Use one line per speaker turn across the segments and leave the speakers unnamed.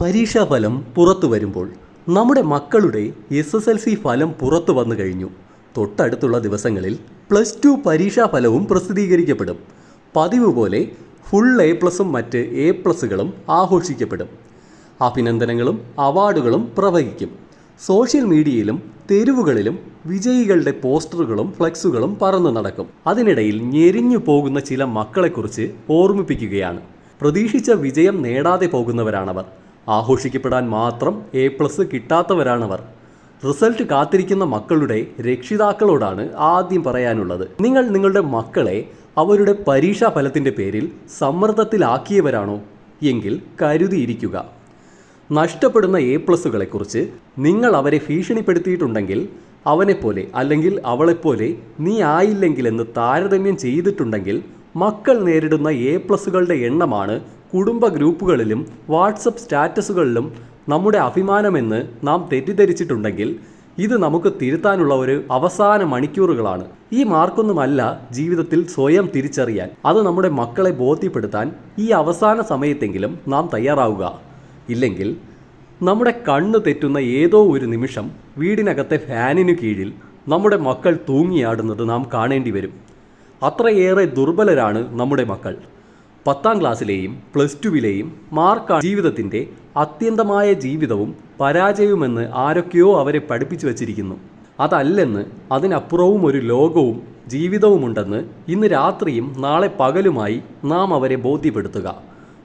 പരീക്ഷാഫലം പുറത്തു വരുമ്പോൾ നമ്മുടെ മക്കളുടെ എസ് എസ് എൽ സി ഫലം പുറത്തു വന്നു കഴിഞ്ഞു. തൊട്ടടുത്തുള്ള ദിവസങ്ങളിൽ പ്ലസ് ടു പരീക്ഷാഫലവും പ്രസിദ്ധീകരിക്കപ്പെടും. പതിവ് പോലെ ഫുൾ എ പ്ലസും മറ്റ് എ പ്ലസുകളും ആഘോഷിക്കപ്പെടും. അഭിനന്ദനങ്ങളും അവാർഡുകളും പ്രവഹിക്കും. സോഷ്യൽ മീഡിയയിലും തെരുവുകളിലും വിജയികളുടെ പോസ്റ്ററുകളും ഫ്ലെക്സുകളും പറന്നു നടക്കും. അതിനിടയിൽ ഞെരിഞ്ഞു പോകുന്ന ചില മക്കളെക്കുറിച്ച് ഓർമ്മിപ്പിക്കുകയാണ്. പ്രതീക്ഷിച്ച വിജയം നേടാതെ പോകുന്നവരാണവർ. ആഘോഷിക്കപ്പെടാൻ മാത്രം എ പ്ലസ് കിട്ടാത്തവരാണവർ. റിസൾട്ട് കാത്തിരിക്കുന്ന മക്കളുടെ രക്ഷിതാക്കളോടാണ് ആദ്യം പറയാനുള്ളത്. നിങ്ങൾ നിങ്ങളുടെ മക്കളെ അവരുടെ പരീക്ഷാ ഫലത്തിന്റെ പേരിൽ സമ്മർദ്ദത്തിലാക്കിയവരാണോ? എങ്കിൽ കരുതിയിരിക്കുക. നഷ്ടപ്പെടുന്ന എ പ്ലസുകളെക്കുറിച്ച് നിങ്ങൾ അവരെ ഭീഷണിപ്പെടുത്തിയിട്ടുണ്ടെങ്കിൽ അവനെപ്പോലെ അല്ലെങ്കിൽ അവളെപ്പോലെ നീ ആയില്ലെങ്കിൽ എന്ന് താരതമ്യം ചെയ്തിട്ടുണ്ടെങ്കിൽ മക്കൾ നേരിടുന്ന എ പ്ലസുകളുടെ എണ്ണമാണ് കുടുംബ ഗ്രൂപ്പുകളിലും വാട്സപ്പ് സ്റ്റാറ്റസുകളിലും നമ്മുടെ അഭിമാനമെന്ന് നാം തെറ്റിദ്ധരിച്ചിട്ടുണ്ടെങ്കിൽ ഇത് നമുക്ക് തിരുത്താനുള്ള ഒരു അവസാന മണിക്കൂറുകളാണ്. ഈ മാർക്കൊന്നുമല്ല ജീവിതത്തിൽ സ്വയം തിരിച്ചറിയാൻ അത് നമ്മുടെ മക്കളെ ബോധ്യപ്പെടുത്താൻ ഈ അവസാന സമയത്തെങ്കിലും നാം തയ്യാറാവുക. ഇല്ലെങ്കിൽ നമ്മുടെ കണ്ണ് തെറ്റുന്ന ഏതോ ഒരു നിമിഷം വീടിനകത്തെ ഫാനിനു കീഴിൽ നമ്മുടെ മക്കൾ തൂങ്ങിയാടുന്നത് നാം കാണേണ്ടി വരും. അത്രയേറെ ദുർബലരാണ് നമ്മുടെ മക്കൾ. പത്താം ക്ലാസ്സിലെയും പ്ലസ് ടുവിലെയും മാർക്കാണ് ജീവിതത്തിന്റെ അത്യന്തമായ ജീവിതവും പരാജയവുമെന്ന് ആരൊക്കെയോ അവരെ പഠിപ്പിച്ചു വച്ചിരിക്കുന്നു. അതല്ലെന്ന് അതിനപ്പുറവും ഒരു ലോകവും ജീവിതവുമുണ്ടെന്ന് ഇന്ന് രാത്രിയും നാളെ പകലുമായി നാം അവരെ ബോധ്യപ്പെടുത്തുക.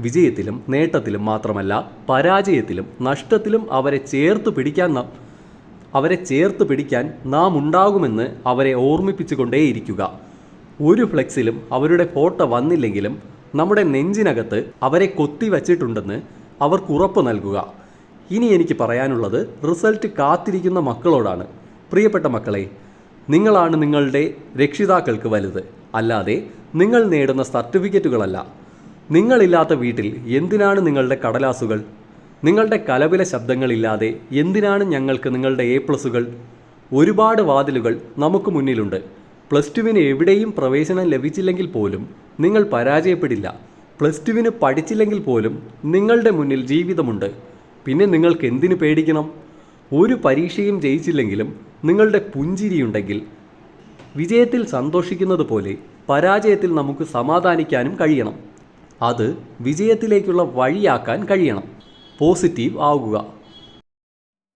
വിജയത്തിലും നേട്ടത്തിലും മാത്രമല്ല പരാജയത്തിലും നഷ്ടത്തിലും അവരെ ചേർത്ത് പിടിക്കാൻ അവരെ ചേർത്ത് പിടിക്കാൻ നാം ഉണ്ടാകുമെന്ന് അവരെ ഓർമ്മിപ്പിച്ചുകൊണ്ടേയിരിക്കുക. ഒരു ഫ്ലെക്സിലും അവരുടെ ഫോട്ടോ വന്നില്ലെങ്കിലും നമ്മുടെ നെഞ്ചിനകത്ത് അവരെ കൊത്തി വച്ചിട്ടുണ്ടെന്ന് അവർക്ക് ഉറപ്പ് നൽകുക. ഇനി എനിക്ക് പറയാനുള്ളത് റിസൾട്ട് കാത്തിരിക്കുന്ന മക്കളോടാണ്. പ്രിയപ്പെട്ട മക്കളെ നിങ്ങളാണ് നിങ്ങളുടെ രക്ഷിതാക്കൾക്ക് വലുത്. അല്ലാതെ നിങ്ങൾ നേടുന്ന സർട്ടിഫിക്കറ്റുകളല്ല. നിങ്ങളില്ലാത്ത വീട്ടിൽ എന്തിനാണ് നിങ്ങളുടെ കടലാസുകൾ? നിങ്ങളുടെ കലപില ശബ്ദങ്ങളില്ലാതെ എന്തിനാണ് ഞങ്ങൾക്ക് നിങ്ങളുടെ എ പ്ലസുകൾ? ഒരുപാട് വാതിലുകൾ നമുക്ക് മുന്നിലുണ്ട്. പ്ലസ് ടുവിന് എവിടെയും പ്രവേശനം ലഭിച്ചില്ലെങ്കിൽ പോലും നിങ്ങൾ പരാജയപ്പെടില്ല. പ്ലസ് ടുവിന് പഠിച്ചില്ലെങ്കിൽ പോലും നിങ്ങളുടെ മുന്നിൽ ജീവിതമുണ്ട്. പിന്നെ നിങ്ങൾക്ക് എന്തിനു പേടിക്കണം? ഒരു പരീക്ഷയും ജയിച്ചില്ലെങ്കിലും നിങ്ങളുടെ പുഞ്ചിരിയുണ്ടെങ്കിൽ വിജയത്തിൽ സന്തോഷിക്കുന്നത് പോലെ പരാജയത്തിൽ നമുക്ക് സമാധാനിക്കാനും കഴിയണം. അത് വിജയത്തിലേക്കുള്ള വഴിയാക്കാൻ കഴിയണം. പോസിറ്റീവ് ആകുക